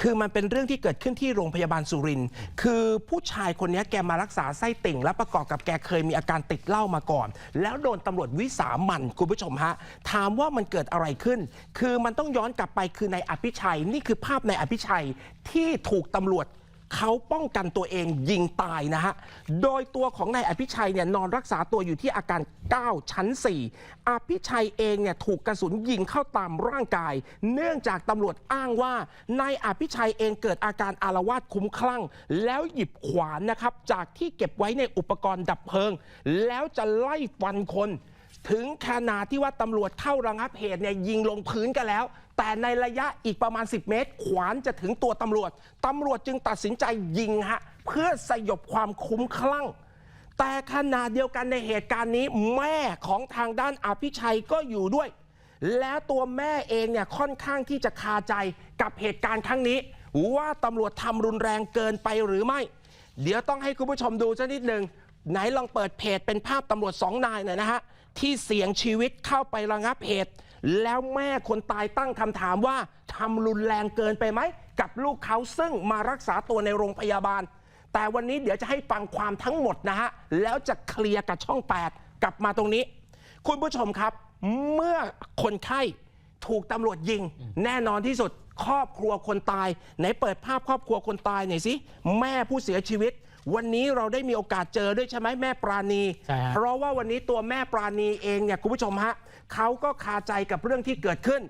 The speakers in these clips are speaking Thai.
คือมันเป็นเรื่องที่เกิดขึ้นที่โรงพยาบาลสุรินทร์คือผู้ชายคนนี้แกมารักษาไส้ติ่ง และประกอบกับแกเคยมีอาการติดเหล้ามาก่อน แล้วโดนตำรวจวิสามันคุณผู้ชมฮะถามว่ามันเกิดอะไรขึ้น คือมันต้องย้อนกลับไปคือในายอภิชัย นี่คือภาพในายอภิชัยที่ถูกตำรวจ เขาป้องกันตัวเองยิงตายนะฮะ โดยตัวของนายอภิชัยเนี่ยนอนรักษาตัวอยู่ที่อาการ 9 ชั้น 4 อภิชัยเองเนี่ยถูกกระสุนยิงเข้าตามร่างกาย เนื่องจากตำรวจอ้างว่านายอภิชัยเองเกิดอาการอารวาสคุ้มคลั่ง แล้วหยิบขวานนะครับ จากที่เก็บไว้ในอุปกรณ์ดับเพลิง แล้วจะไล่ฟันคน ถึงขนาดที่ว่าตำรวจเข้าระงับเหตุเนี่ยยิงลงพื้นกันแล้ว แต่ในระยะอีกประมาณ 10 เมตร ขวานจะถึงตัวตำรวจตำรวจจึงตัดสินใจยิงฮะเพื่อสยบความคุ้มคลั่ง แต่ขณะเดียวกันในเหตุการณ์นี้แม่ของทางด้านอภิชัยก็อยู่ด้วย และตัวแม่เองเนี่ยค่อนข้างที่จะคาใจกับเหตุการณ์ครั้งนี้ ว่าตำรวจทำรุนแรงเกินไปหรือไม่ เดี๋ยวต้องให้คุณผู้ชมดูสักนิดหนึ่งไหนลองเปิดเพจเป็นภาพตำรวจสองนายหน่อยนะฮะที่เสี่ยงชีวิตเข้าไประงับเหตุ แล้วแม่คนตายตั้งคำถามว่าทำรุนแรงเกินไปไหม กับลูกเขาซึ่งมารักษาตัวในโรงพยาบาล แต่วันนี้เดี๋ยวจะให้ฟังความทั้งหมดนะฮะ แล้วจะเคลียร์กับช่อง 8 กลับมาตรงนี้ คุณผู้ชมครับ เมื่อคนไข้ถูกตำรวจยิง แน่นอนที่สุดครอบครัวคนตาย ไหนเปิดภาพครอบครัวคนตายหน่อยสิ แม่ผู้เสียชีวิต วันนี้เราได้มีโอกาสเจอด้วยใช่ไหมแม่ปราณี ใช่ฮะ เพราะว่าวันนี้ตัวแม่ปราณีเองเนี่ยคุณผู้ชมฮะเขาก็คาใจกับเรื่องที่เกิดขึ้น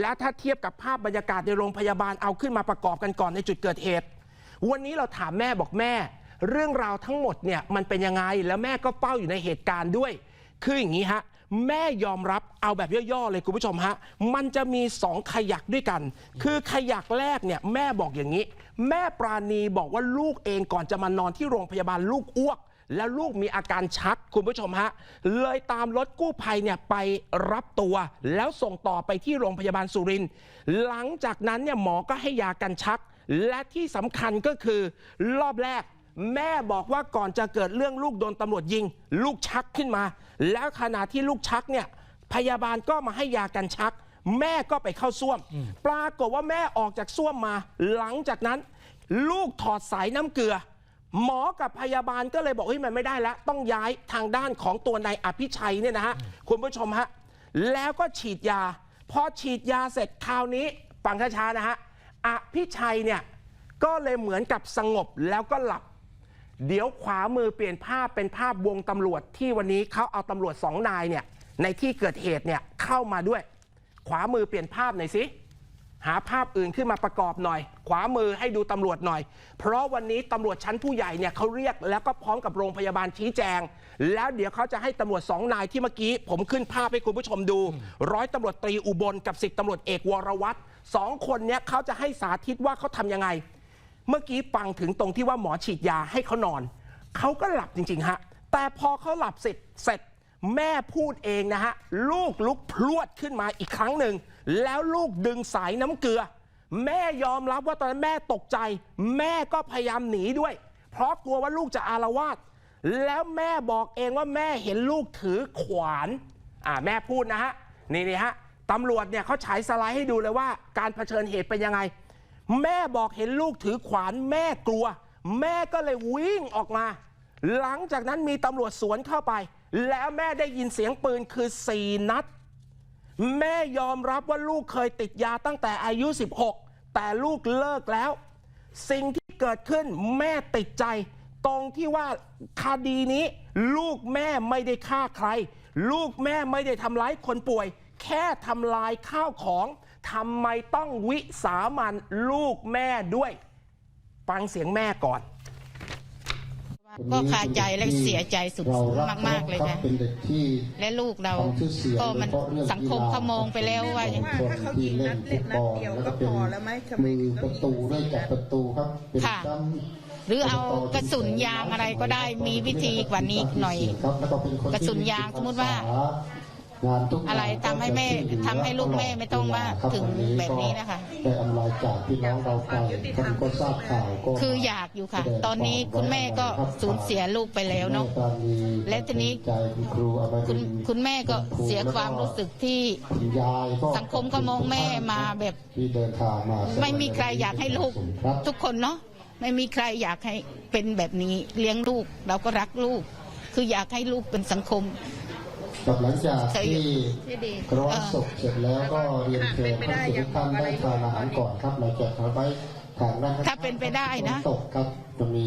และถ้าเทียบกับภาพบรรยากาศในโรงพยาบาลเอาขึ้นมาประกอบกันก่อนในจุดเกิดเหตุ วันนี้เราถามแม่บอกแม่ เรื่องราวทั้งหมดเนี่ยมันเป็นยังไงแล้วแม่ก็เฝ้าอยู่ในเหตุการณ์ด้วย คืออย่างนี้ฮะ แม่ยอมรับเอาแบบย่อๆเลยคุณผู้ชมฮะ มันจะมีสองขยักด้วยกัน คือขยักแรกเนี่ยแม่บอกอย่างนี้ แม่ปราณีบอกว่าลูกเองก่อนจะมานอนที่โรงพยาบาลลูกอ้วก แล้วลูกมีอาการชักคุณผู้ชมฮะ เลยตามรถกู้ภัยเนี่ยไปรับตัว แล้วส่งต่อไปที่โรงพยาบาลสุรินทร์หลังจากนั้นเนี่ยหมอก็ให้ยากันชัก และที่สำคัญก็คือรอบแรก แม่บอกว่าก่อนจะเกิดเรื่องลูกโดนตำรวจยิง ลูกชักขึ้นมา แล้วขณะที่ลูกชักเนี่ยพยาบาลก็มาให้ยากันชัก แม่ก็ไปเข้าส้วม ปรากฏว่าแม่ออกจากส้วมมา หลังจากนั้น ลูกถอดสายน้ำเกลือ หมอกับพยาบาลก็เลยบอกเฮ้ยมันไม่ได้แล้ว ต้องย้ายทางด้านของตัวนายอภิชัยเนี่ยนะฮะคุณผู้ชมฮะแล้วก็ฉีดยาพอฉีดยาเสร็จคราวนี้ฟังช้าๆนะฮะอภิชัยเนี่ยก็เลยเหมือนกับสงบแล้วก็หลับ เดี๋ยวขวามือเปลี่ยนภาพเป็นภาพวงตำรวจที่วันนี้เขาเอาตำรวจสองนายเนี่ยในที่เกิดเหตุเนี่ยเข้ามาด้วย ขวามือเปลี่ยนภาพหน่อยสิหาภาพอื่นขึ้นมาประกอบหน่อย ขวามือให้ดูตำรวจหน่อย เพราะวันนี้ตำรวจชั้นผู้ใหญ่เนี่ยเขาเรียกแล้วก็พร้อมกับโรงพยาบาลชี้แจง แล้วเดี๋ยวเขาจะให้ตำรวจสองนายที่เมื่อกี้ ผมขึ้นภาพให้คุณผู้ชมดู ร้อยตำรวจตรีอุบลกับสิบตำรวจเอกวรวัตรสองคนเนี้ยเขาจะให้สาธิตว่าเขาทำยังไง เมื่อกี้ฟังถึงตรงที่ว่าหมอฉีดยาให้เขานอน เขาก็หลับจริง ๆ ฮะ แต่พอเขาหลับเสร็จเสร็จแม่พูดเองนะฮะ ลูกลุกพรวดขึ้นมาอีกครั้งหนึ่ง แล้วลูกดึงสายน้ำเกลือ แม่ยอมรับว่าตอนนั้นแม่ตกใจ แม่ก็พยายามหนีด้วย เพราะกลัวว่าลูกจะอารวาสแล้วแม่บอกเองว่าแม่เห็นลูกถือขวานอ่าแม่พูดนะฮะ นี่นี่ฮะตำรวจเนี่ยเขาฉายสไลด์ให้ดูเลยว่า การเผชิญเหตุเป็นยังไง แม่บอกเห็นลูกถือขวานแม่กลัว แม่ก็เลยวิ่งออกมา หลังจากนั้นมีตำรวจสวนเข้าไป แล้วแม่ได้ยินเสียงปืนคือ4นัด แม่ยอมรับว่าลูกเคยติดยาตั้งแต่อายุ 16 แต่ลูกเลิกแล้ว สิ่งที่เกิดขึ้นแม่ติดใจ ตรงที่ว่าคดีนี้ ลูกแม่ไม่ได้ฆ่าใคร ลูกแม่ไม่ได้ทำร้ายคนป่วย แค่ทำลายข้าวของ ทำไมต้องวิสามันลูกแม่ด้วย ฟังเสียงแม่ก่อน ก็คาใจและเสียใจสุดเรารัมาก ๆ เลยครัค่ะบเป็นเด็กที่และลูกเราทำชื่อเสียงก็มันโดยเฉพาะเรื่องสังคมกีฬาเขามองไปแล้วว่าอย่างคนที่เล่นฟุตบอลแล้วก็เป็นนัดเดียวก็พอแล้วไหมทำไมมือถึงปต้องระตูด้วยจับประตูครับเป็นค่ะแชมป์หรือเอากระสุนยางอะไรก็ได้มีวิธีกว่านี้หน่อยครับแล้วก็เป็นคนที่กระสุนยางสมมุติว่างานทุกงาน อะไรทำให้แม่ก็จะทำให้ลูกแม่ไม่ต้องมาครับถึงวัแบบนี้นะคะได้อำลาจากพี่น้องเราไปท่านก็ทราบข่าวก็คืออยากอยู่ค่ะ ตอนนี้คุณแม่ก็สูญเสียลูกไปแล้วเนาะแม่ปรณีและทีนี้ใจคุณครูอมริคุณนทร์คุณแม่ก็เสียความรู้สึกที่คุณยายก็สังคมก็มองแม่มาแบบที่เดินทางมาไม่มีใครอยากให้ลูกครับทุกคนเนาะไม่มีใครอยากให้เป็นแบบนี้เลี้ยงลูกเราก็รักลูก คืออยากให้ลูกเป็นสังคม กับหลังจากที่ที่ดีกรอนศพเสร็จแล้วก็เรียนเชิญท่านทุกท่านได้ทานอาหารก่อนครับเราจะทำไว้ทางด้านข้งถ้าเป็นไปได้นะตกครับจะมี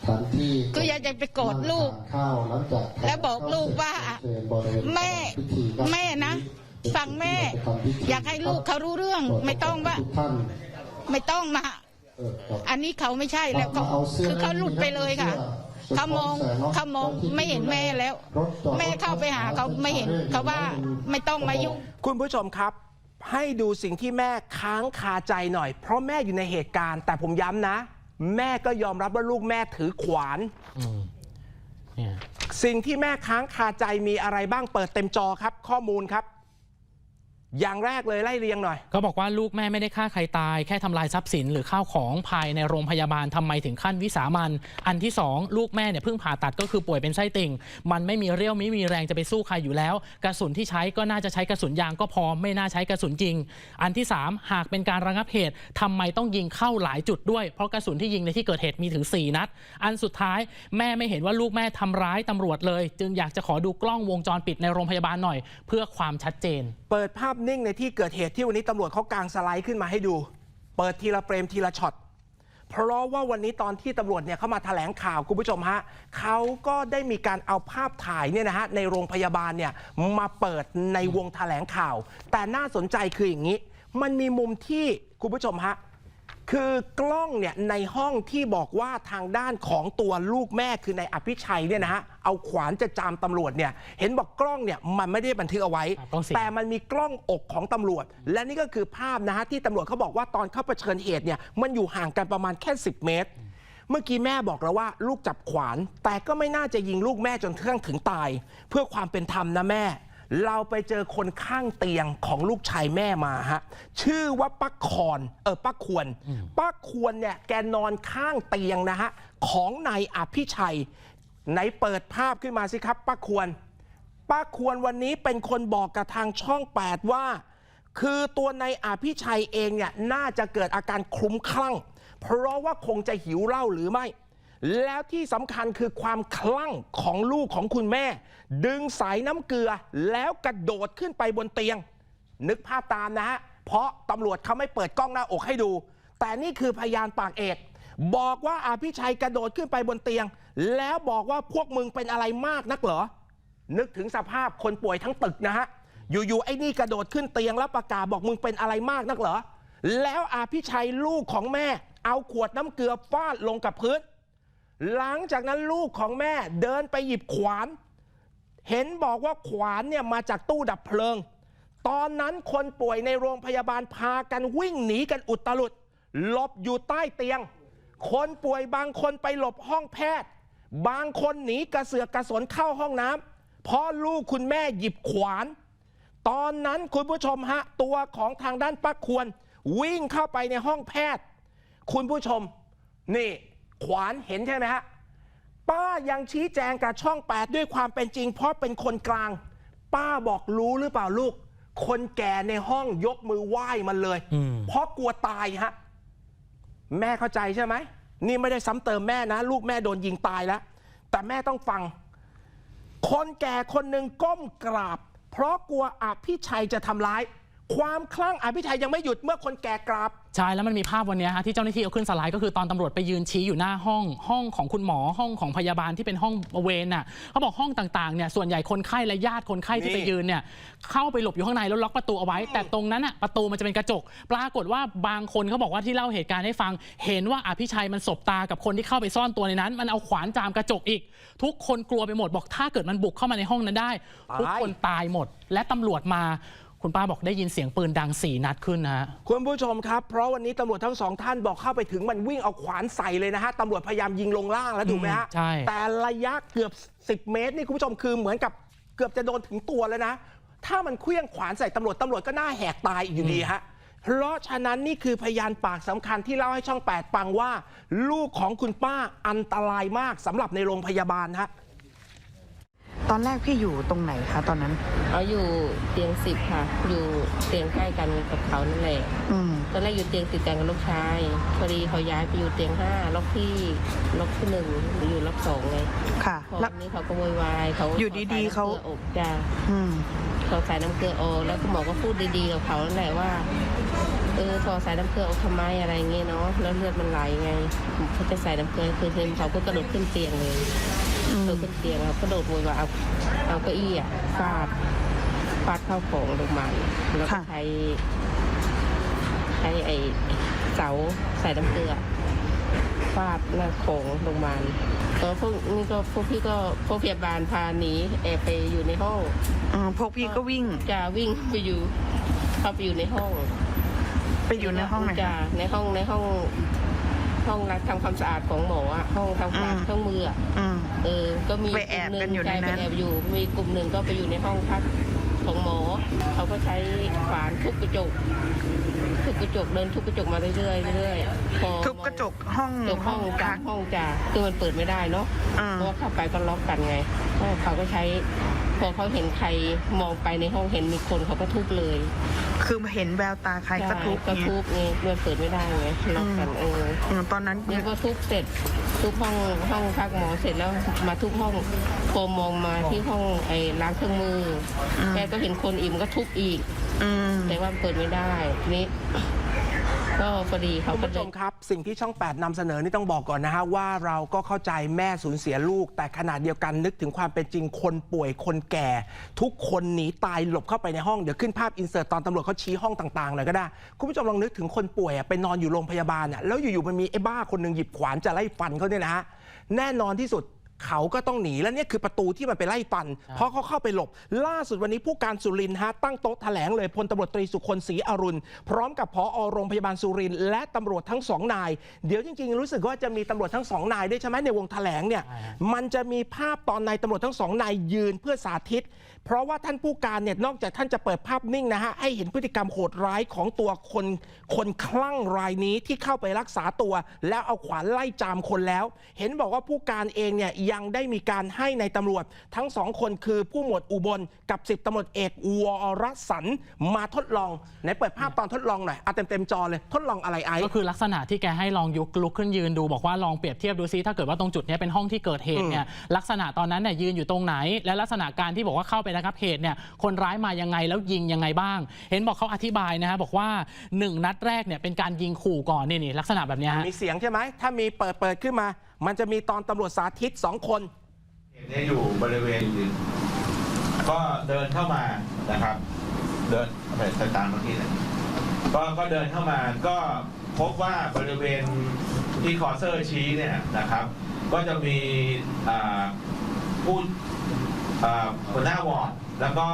สถานที่คืออยากจะไปกอดลูกนั่งทานข้าวหลังจากทานแล้วบอกลูกว่าเชิญบริเวณแม่พิธีครับแม่นะฟังแม่ อยากให้ลูกเขารู้เรื่อง ไม่ต้องว่าทุกท่านไม่ต้องมาเออครับอันนี้เขาไม่ใช่แล้วเขาเอาเสื้อคือเขาหลุดไปเลยค่ะ เสื้อเขามองเสื้อเขามองที่ไม่เห็นแม่แล้วรถจอดแม่เข้าไปหาเขาไม่เห็นเขาว่าไม่ต้องมายุ่งคุณผู้ชมครับ ให้ดูสิ่งที่แม่ค้างคาใจหน่อย เพราะแม่อยู่ในเหตุการณ์ แต่ผมย้ำนะ แม่ก็ยอมรับว่าลูกแม่ถือขวานอืมเนี่ยสิ่งที่แม่ค้างคาใจมีอะไรบ้างเปิดเต็มจอครับ ข้อมูลครับ อย่างแรกเลยไล่เรียงหน่อย ก็บอกว่าลูกแม่ไม่ได้ฆ่าใครตาย แค่ทำลายทรัพย์สินหรือข้าวของภายในโรงพยาบาลทำไมถึงขั้นวิสามัน อันที่สองลูกแม่เนี่ยเพิ่งผ่าตัดก็คือป่วยเป็นไส้ติ่ง มันไม่มีเรี่ยวไม่มีแรงจะไปสู้ใครอยู่แล้ว กระสุนที่ใช้ก็น่าจะใช้กระสุนยางก็พอไม่น่าใช้กระสุนจริง อันที่สามหากเป็นการระงับเหตุทำไมต้องยิงเข้าหลายจุดด้วย เพราะกระสุนที่ยิงในที่เกิดเหตุมีถึง 4 นัด อันสุดท้ายแม่ไม่เห็นว่าลูกแม่ทำร้ายตำรวจเลย จึงอยากจะขอดูกล้องวงจรปิดในโรงพยาบาลหน่อย เพื่อความชัดเจน เปิดภาพนิ่งในที่เกิดเหตุที่วันนี้ตำรวจเขากางสไลด์ขึ้นมาให้ดู เปิดทีละเฟรมทีละช็อตเพราะว่าวันนี้ตอนที่ตำรวจเนี่ยเข้ามาแถลงข่าวคุณผู้ชมฮะเขาก็ได้มีการเอาภาพถ่ายเนี่ยนะฮะในโรงพยาบาลเนี่ยมาเปิดในวงแถลงข่าว แต่น่าสนใจคืออย่างนี้ มันมีมุมที่คุณผู้ชมฮะ คือกล้องเนี่ยในห้องที่บอกว่าทางด้านของตัวลูกแม่คือในอภิชัยเนี่ยนะฮะเอาขวานจะจามตำรวจเนี่ยเห็นบอกกล้องเนี่ยมันไม่ได้บันทึกเอาไว้ อะต้องเสียงแต่มันมีกล้องอกของตำรวจ และนี่ก็คือภาพนะฮะที่ตำรวจเขาบอกว่าตอนเข้าเผชิญเหตุเนี่ยมันอยู่ห่างกันประมาณแค่ 10 เมตร เมื่อกี้แม่บอกแล้วว่าลูกจับขวาน แต่ก็ไม่น่าจะยิงลูกแม่จนเครื่องถึงตาย เพื่อความเป็นธรรมนะแม่ เราไปเจอคนข้างเตียงของลูกชายแม่มาฮะชื่อว่าป้าคอนเออป้าควรป้าควรเนี่ยแกนอนข้างเตียงนะฮะของนายอภิชัยไหนเปิดภาพขึ้นมาสิครับป้าควรป้าควรวันนี้เป็นคนบอกกับทางช่อง 8 ว่า คือตัวในอภิชัยเองเนี่ยน่าจะเกิดอาการคลุ้มคลั่ง เพราะว่าคงจะหิวเหล้าหรือไม่ แล้วที่สำคัญคือความคลั่งของลูกของคุณแม่ ดึงสายน้ำเกลือแล้วกระโดดขึ้นไปบนเตียง นึกภาพตามนะฮะ เพราะตำรวจเขาไม่เปิดกล้องหน้าอกให้ดู แต่นี่คือพยานปากเอก บอกว่าอาภิชัยกระโดดขึ้นไปบนเตียง แล้วบอกว่าพวกมึงเป็นอะไรมากนักเหรอ นึกถึงสภาพคนป่วยทั้งตึกนะฮะ อยู่ๆไอ้นี่กระโดดขึ้นเตียงแล้วประกาศบอกมึงเป็นอะไรมากนักเหรอ แล้วอาภิชัยลูกของแม่ เอาขวดน้ำเกลือฟาดลงกับพื้น หลังจากนั้นลูกของแม่เดินไปหยิบขวาน เห็นบอกว่าขวานเนี่ยมาจากตู้ดับเพลิง ตอนนั้นคนป่วยในโรงพยาบาลพากันวิ่งหนีกันอุตลุดหลบอยู่ใต้เตียง คนป่วยบางคนไปหลบห้องแพทย์ บางคนหนีกระเสือกกระสนเข้าห้องน้ำเพราะลูกคุณแม่หยิบขวาน ตอนนั้นคุณผู้ชมฮะ ตัวของทางด้านป้าควร วิ่งเข้าไปในห้องแพทย์ คุณผู้ชม นี่ ขวานเห็นใช่ไหมฮะ ป้ายังชี้แจงกับช่อง8ด้วยความเป็นจริง เพราะเป็นคนกลาง ป้าบอกรู้หรือเปล่าลูก คนแก่ในห้องยกมือไหว้มันเลยอืมเพราะกลัวตายฮะ แม่เข้าใจใช่ไหม นี่ไม่ได้ซ้ำเติมแม่นะ ลูกแม่โดนยิงตายแล้ว แต่แม่ต้องฟัง คนแก่คนหนึ่งก้มกราบ เพราะกลัวอภิชัยจะทำร้าย ความคลั่งอภิชัยยังไม่หยุดเมื่อคนแก่กราบ ใช่แล้วมันมีภาพวันเนี้ยฮะที่เจ้าหน้าที่เอาขึ้นสไลด์ก็คือตอนตำรวจไปยืนชี้อยู่หน้าห้องห้องของคุณหมอห้องของพยาบาลที่เป็นห้องเวรน่ะเขาบอกห้องต่างๆเนี่ยส่วนใหญ่คนไข้และญาติคนไข้ที่ไปยืนเนี่ยเข้าไปหลบอยู่ข้างในแล้วล็อกประตูเอาไว้ แต่ตรงนั้นอะประตูมันจะเป็นกระจก ปรากฏว่าบางคนเขาบอกว่าที่เล่าเหตุการณ์ให้ฟัง เห็นว่าอภิชัยมันสบตากับคนที่เข้าไปซ่อนตัวในนั้น มันเอาขวานจามกระจกอีก ทุกคนกลัวไปหมดบอกถ้าเกิดมันบุกเข้ามาในห้องนั้นได้ ทุกคนตายหมด และตำรวจมา คุณป้าบอกได้ยินเสียงปืนดังสี่นัดขึ้นนะฮะคุณผู้ชมครับ เพราะวันนี้ตำรวจทั้งสองท่านบอกเข้าไปถึงมันวิ่งเอาขวานใส่เลยนะฮะตำรวจพยายามยิงลงล่างแล้วถูกไหมฮะใช่แต่ระยะเกือบ 10 เมตรนี่คุณผู้ชมคือเหมือนกับเกือบจะโดนถึงตัวแล้วนะ ถ้ามันเคลื่องขวานใส่ตำรวจตำรวจก็น่าแหกตายอยู่ดีฮะเพราะฉะนั้นนี่คือพยานปากสำคัญที่เล่าให้ช่อง 8 ฟังว่า ลูกของคุณป้าอันตรายมากสำหรับในโรงพยาบาลฮะ ตอนแรกพี่อยู่ตรงไหนคะตอนนั้นเขาอยู่เตียงสิบค่ะ อยู่เตียงใกล้กันกับเขานั่นแหละอืม ตอนแรกอยู่เตียงติดกันกับลูกชายพอดีเขาย้ายไปอยู่เตียงห้าล็อกที่ล็อกที่หนึ่งหรืออยู่ล็อกสองไงค่ะ พอแล้ว วันนี้เขาก็โวยวายเขาอยู่ดีๆเขาใส่น้ำกลืออกจ้าอืม เขาใส่น้ำเกลือออกแล้วคุณหมอก็พูดดีๆกับเขานั่นแหละว่าเออพอใส่น้ำเกลือออกทำไมอะไรเงี้ยเนาะแล้วเลือดมันไหลไงเขาจะใส่น้ำเกลือคือเทมเขาก็กระโดดขึ้นเตียงเลย อืมกระโดดขึ้นเตียงแล้วกระโดดโวยวายเอาเอาเก้าอี้อะฟาดฟาดเข้าของลงมาแล้วก็ใช้ใช้ไอ้เสาใส่น้ำเกลือฟาดหน้าของลงมาก็พวกนี่ก็พวกพี่ก็พวกพยาบาลพาหนีแอบไปอยู่ในห้องอืมพวกพี่ก็วิ่งจะวิ่งไปอยู่เข้าไปอยู่ในห้องไปอยู่ในห้องไหนจะคะในห้องในห้อง ห้องรักทำความสะอาดของหมออะห้องทำความอืม เครื่องมืออะอืม เออ ก็มีไปแอบกลุ่มหกันอยู่ในนั้นใช่ไปแอบอยู่ มีกลุ่มหนึ่งก็ไปอยู่ในห้องพักของหมอ เขาก็ใช้ขวานทุบกระจก ทุบกระจกเดินทุบกระจกมาเรื่อยๆเรื่อยๆพอทุบกระจกห้องกระจกห้องกักลางห้องจ้ะคือมันเปิดไม่ได้เนาะ อ่า เพราะว่าเข้าไปก็ล็อกกันไงก็เขาก็ใช้ พอเขาเห็นใครมองไปในห้องเห็นมีคนเขาก็ทุบเลยคือเห็นแววตาใครก็ทุบก็เนี่ยทุบไงมันเปิดไม่ได้ไงล็อกกันเอออืมตอนนั้นเนี่ยก็ทุบเสร็จทุบห้องห้องพักหมอเสร็จแล้วมาทุบห้องพอมองมาที่ห้องไอ้ล้างเครื่องมืออแกก็เห็นคนอิ่มก็ทุบอีกอืมแต่ว่าเปิดไม่ได้นี่ ก็พอดีเขาคุณก็ผู้เลชย มครับ สิ่งที่ช่อง 8นำเสนอนี่ต้องบอกก่อนนะฮะว่าเราก็เข้าใจแม่สูญเสียลูก แต่ขณะเดียวกันนึกถึงความเป็นจริงคนป่วยคนแก่ ทุกคนหนีตายหลบเข้าไปในห้อง เดี๋ยวขึ้นภาพอินเสิร์ตตอนตำรวจเขาชี้ห้องต่างๆหน่อยก็ได้ คุณผู้ชมลองนึกถึงคนป่วยอะไปนอนอยู่โรงพยาบาลอะแล้วอยู่ๆมันมีไอ้บ้าคนหนึ่งหยิบขวานจะไล่ฟันเขาเนี่ยนะฮะแน่นอนที่สุด เขาก็ต้องหนีและเนี่ยคือประตูที่มันไปไล่ฟัน เพราะเขาเข้าไปหลบ ล่าสุดวันนี้ผู้การสุรินทร์ฮะตั้งโต๊ะแถลงเลยพลตำรวจตรีสุคนศรีอรุณ พร้อมกับพอโรงพยาบาลสุรินทร์และตำรวจทั้งสองนาย เดี๋ยวจริงๆ รู้สึกว่าจะมีตำรวจทั้งสองนายด้วยใช่ไหมในวงแถลงเนี่ยใช่ฮะมันจะมีภาพตอนนายตำรวจทั้งสองนายยืนเพื่อสาธิต เพราะว่าท่านผู้การเนี่ยนอกจากท่านจะเปิดภาพนิ่งนะฮะให้เห็นพฤติกรรมโหดร้ายของตัวคนคนคลั่งรายนี้ที่เข้าไปรักษาตัว แล้วเอาขวานไล่จามคนแล้ว เห็นบอกว่าผู้การเองเนี่ยยังได้มีการให้ในายตำรวจ ทั้งสองคนคือผู้หมวดอุบลกับสิบตำรวจเอกวรสันมาทดลองไหนเปิดภาพตอนทดลองหน่อยเอาเต็มเต็มๆจอเลยทดลองอะไรไอ้ก็คือลักษณะที่แกให้ลองยุกลุกขึ้นยืนดูบอกว่าลองเปรียบเทียบดูซิถ้าเกิดว่าตรงจุดเนี้ยเป็นห้องที่เกิดเหตุเนี่ยลักษณะตอนนั้นเนี่ยยืนอยู่ตรงไหน และลักษณะการที่บอกว่าเข้าไประงับเหตุเนี่ยคนร้ายมายังไงแล้วยิงยังไงบ้าง เห็นบอกเขาอธิบายนะฮะบอกว่าหนึ่งนัดแรกเนี่ยเป็นการยิงขู่ก่อนนี่นี่ลักษณะแบบเนี้ยฮะมีเสียงใช่ไหมถ้ามีเปิดเปิดขึ้นมา มันจะมีตอนตำรวจสาธิตสองคนเนี่ยอยู่บริเวณก็เดินเข้ามานะครับ เดินไปสตามเมื่อกี้นะก็ก็เดินเข้ามาก็พบว่าบริเวณที่คอเซอร์ชี้เนี่ยนะครับ ก็จะมีผู้อ่าหัวหน้าวอร์ดแล้วก็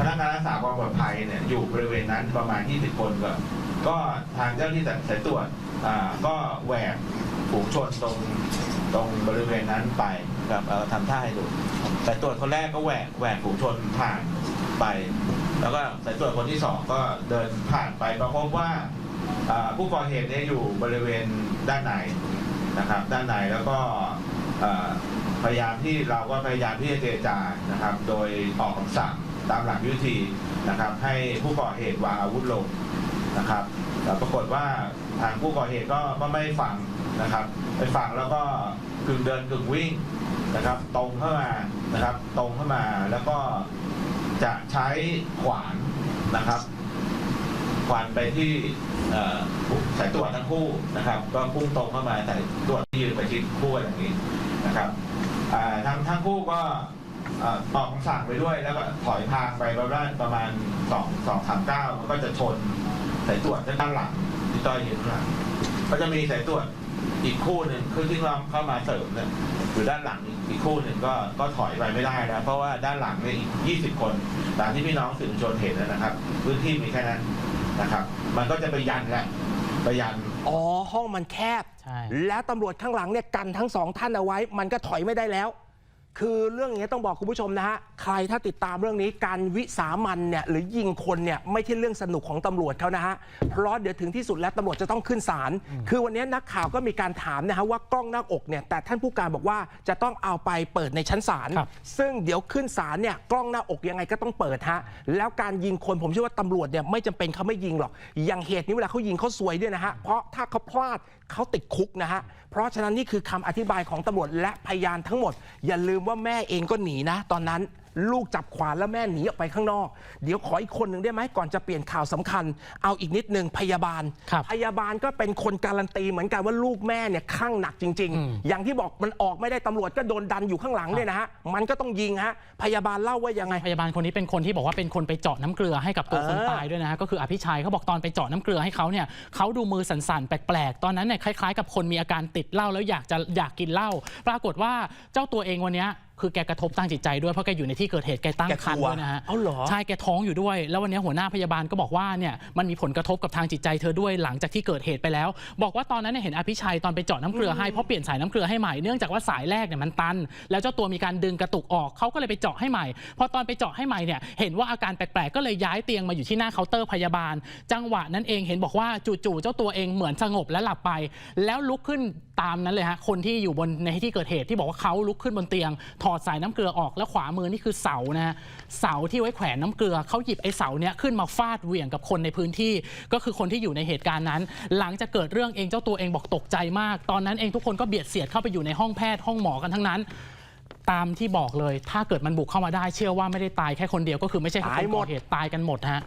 พนักงานรักษาความปลอดภัยเนี่ยอยู่บริเวณนั้นประมาณ 20 คนก็ก็ทางเจ้าหน้าที่สายตรวจก็แหวก ฝูงชนตรงตรงบริเวณนั้นไปครับเอาทำท่าให้ดูสายตรวจคนแรกก็แหวกแหวกฝูงชนผ่านไป แล้วก็สายตรวจคนที่สองก็เดินผ่านไปก็พบว่าผู้ก่อเหตุเนี่ยอยู่บริเวณด้านในนะครับ ด้านในแล้วก็พยายามที่เราก็พยายามที่จะเจรจานะครับ โดยออกคำสั่งตามหลักยุทธีนะครับ ให้ผู้ก่อเหตุวางอาวุธลงนะครับแต่ปรากฏว่าทางผู้ก่อเหตุก็ไม่ฟัง นะครับไปฟังแล้วก็กึ่งเดินกึ่งวิ่งนะครับ ตรงเข้ามานะครับ ตรงเข้ามาแล้วก็จะใช้ขวานนะครับขวานไปที่เอ่อสายตรวจทั้งคู่นะครับ ก็พุ่งตรงเข้ามาแต่ตรวจที่ยืนประชิดคู่อย่างนี้นะครับทั้งทั้งคู่ก็เอ่อออกคำสั่งไปด้วยแล้วก็ถอยทางไปประมาณประมาณสองสองสามเก้ามันก็จะชนสายตรวจด้านหลังที่ต้อยยืนหลังก็จะมีสายตรวจ อีกคู่หนึ่งคือที่เราเข้ามาเสริมเนี่ยอยู่ด้านหลังอีกคู่หนึ่งก็ก็ถอยไปไม่ได้แล้วเพราะว่าด้านหลังเนี่ยอีก 20 คนตามที่พี่น้องสื่อมวลชนเห็นนะครับ พื้นที่มีแค่นั้นนะครับ มันก็จะไปยันแหละไปยันอ๋อห้องมันแคบ ใช่ แล้วตำรวจข้างหลังเนี่ยกันทั้งสองท่านเอาไว้ มันก็ถอยไม่ได้แล้ว คือเรื่องนี้ต้องบอกคุณผู้ชมนะฮะ ใครถ้าติดตามเรื่องนี้การวิสามันเนี่ยหรือยิงคนเนี่ยไม่ใช่เรื่องสนุกของตำรวจเขานะฮะ เพราะเดี๋ยวถึงที่สุดแล้วตำรวจจะต้องขึ้นศาล คือวันนี้นักข่าวก็มีการถามนะฮะว่ากล้องหน้าอกเนี่ยแต่ท่านผู้การบอกว่าจะต้องเอาไปเปิดในชั้นศาลครับซึ่งเดี๋ยวขึ้นศาลเนี่ยกล้องหน้าอกยังไงก็ต้องเปิดฮะ แล้วการยิงคนผมเชื่อว่าตำรวจเนี่ยไม่จำเป็นเขาไม่ยิงหรอก อย่างเหตุนี้เวลาเขายิงเขาซวยด้วยนะฮะ เพราะถ้าเขาพลาดเขาติดคุกนะฮะ เพราะฉะนั้นนี่คือคำอธิบายของตำรวจและพยานทั้งหมดอย่าลืมว่าแม่เองก็หนีนะ ตอนนั้น ลูกจับขวานแล้วแม่หนีออกไปข้างนอก เดี๋ยวขออีกคนหนึ่งได้ไหมก่อนจะเปลี่ยนข่าวสำคัญ เอาอีกนิดนึงพยาบาลครับพยาบาลก็เป็นคนการันตีเหมือนกันว่าลูกแม่เนี่ยข้างหนักจริงอืมๆอย่างที่บอกมันออกไม่ได้ตำรวจก็โดนดันอยู่ข้างหลังเนี่ยนะฮะมันก็ต้องยิงฮะพยาบาลเล่าว่ายังไงพยาบาลคนนี้เป็นคนที่บอกว่าเป็นคนไปเจาะน้ำเกลือให้กับตัวเออคนตายด้วยนะฮะก็คืออภิชัยเขาบอกตอนไปเจาะน้ำเกลือให้เขาเนี่ยเขาดูมือสั่นๆแปลกๆตอนนั้นเนี่ยคล้ายๆ กับคนมีอาการติดเหล้าแล้วอยากจะอยากกินเหล้าปรากฏว่าเจ้าตัวเองวันเนี้ย คือแกกระทบตั้งจิตใจด้วยเพราะแกอยู่ในที่เกิดเหตุแกตั้งแกครรภ์กลัวด้วยนะฮะเอาเหรอใช่แกท้องอยู่ด้วย แล้ววันนี้หัวหน้าพยาบาลก็บอกว่าเนี่ยมันมีผลกระทบกับทางจิตใจเธอด้วยหลังจากที่เกิดเหตุไปแล้ว บอกว่าตอนนั้นเนี่ยเห็นอภิชัยตอนไปเจาะน้ำเกลือให้เพราะเปลี่ยนสายน้ำเกลือให้ใหม่เนื่องจากว่าสายแรกเนี่ยมันตัน แล้วเจ้าตัวมีการดึงกระตุกออกเขาก็เลยไปเจาะให้ใหม่พอตอนไปเจาะให้ใหม่เนี่ยเห็นว่าอาการแปลกๆก็เลยย้ายเตียงมาอยู่ที่หน้าเคาน์เตอร์พยาบาล จังหวะนั้นเองเห็นบอกว่าจู่ๆเจ้าตัวเองเหมือนสงบและหลับไป แล้วลุกขึ้นตามนั้นเลยฮะคนที่อยู่บนในที่เกิดเหตุที่บอกว่าเขาลุกขึ้นบนเตียง ถอดสายน้ำเกลือออกแล้วขวามือนี่คือเสานะฮะเสาที่ไว้แขวนน้ำเกลือเขาหยิบไอ้เสาเนี้ยขึ้นมาฟาดเหวี่ยงกับคนในพื้นที่ ก็คือคนที่อยู่ในเหตุการณ์นั้น หลังจากเกิดเรื่องเองเจ้าตัวเองบอกตกใจมาก ตอนนั้นเองทุกคนก็เบียดเสียดเข้าไปอยู่ในห้องแพทย์ห้องหมอกันทั้งนั้น ตามที่บอกเลย ถ้าเกิดมันบุกเข้ามาได้ เชื่อว่าไม่ได้ตายแค่คนเดียวก็คือไม่ใช่คนก่อเหตุตายกันหมดฮะ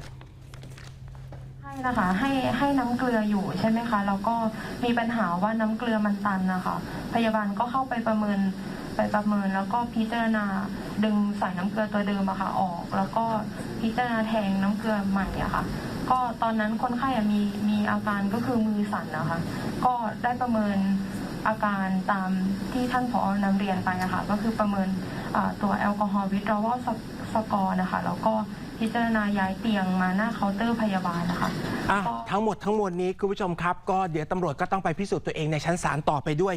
นะคะให้ให้น้ำเกลืออยู่ใช่ไหมคะแล้วก็มีปัญหาว่าน้ำเกลือมันตันนะคะพยาบาลก็เข้าไปประเมินไปประเมิน แล้วก็พิจารณาดึงสายน้ำเกลือตัวเดิมอะค่ะออก แล้วก็พิจารณาแทงน้ำเกลือใหม่อะค่ะ ก็ตอนนั้นคนไข้มีมีอาการก็คือมือสั่นนะคะ ก็ได้ประเมินอาการตามที่ท่านผอนำเรียนไปอะคะก็คือประเมินตัวแอลกอฮอล์วิตรอวอลสกอร์นะคะแล้วก็ พิจารณาย้ายเตียงมาหน้าเคาน์เตอร์พยาบาลนะคะ อะก็ทั้งหมดทั้งมวลนี้คุณผู้ชมครับ ก็เดี๋ยวตำรวจก็ต้องไปพิสูจน์ตัวเองในชั้นศาลต่อไปด้วย